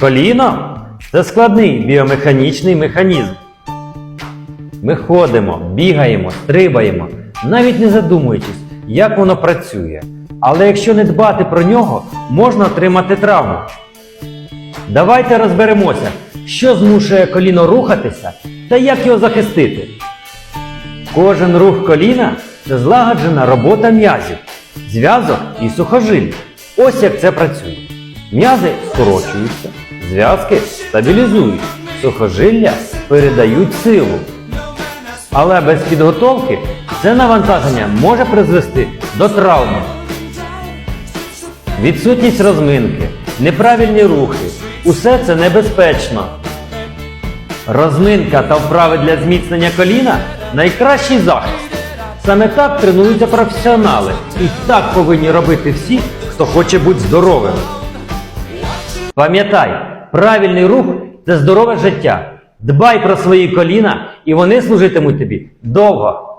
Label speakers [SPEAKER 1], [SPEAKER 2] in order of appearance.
[SPEAKER 1] Коліно це складний біомеханічний механізм. Ми ходимо, бігаємо, стрибаємо, навіть не задумуючись, як воно працює. Але якщо не дбати про нього, можна отримати травму. Давайте розберемося, що змушує коліно рухатися та як його захистити. Кожен рух коліна це злагоджена робота м'язів, зв'язок і сухожиль. Ось як це працює. М'язи скорочуються, зв'язки стабілізують, сухожилля передають силу. Але без підготовки це навантаження може призвести до травми. Відсутність розминки, неправильні рухи усе це небезпечно. Розминка та вправи для зміцнення коліна найкращий захист. Саме так тренуються професіонали. І так повинні робити всі, хто хоче бути здоровим. Пам'ятай, правильний рух це здорове життя. Дбай про свої коліна, і вони служитимуть тобі довго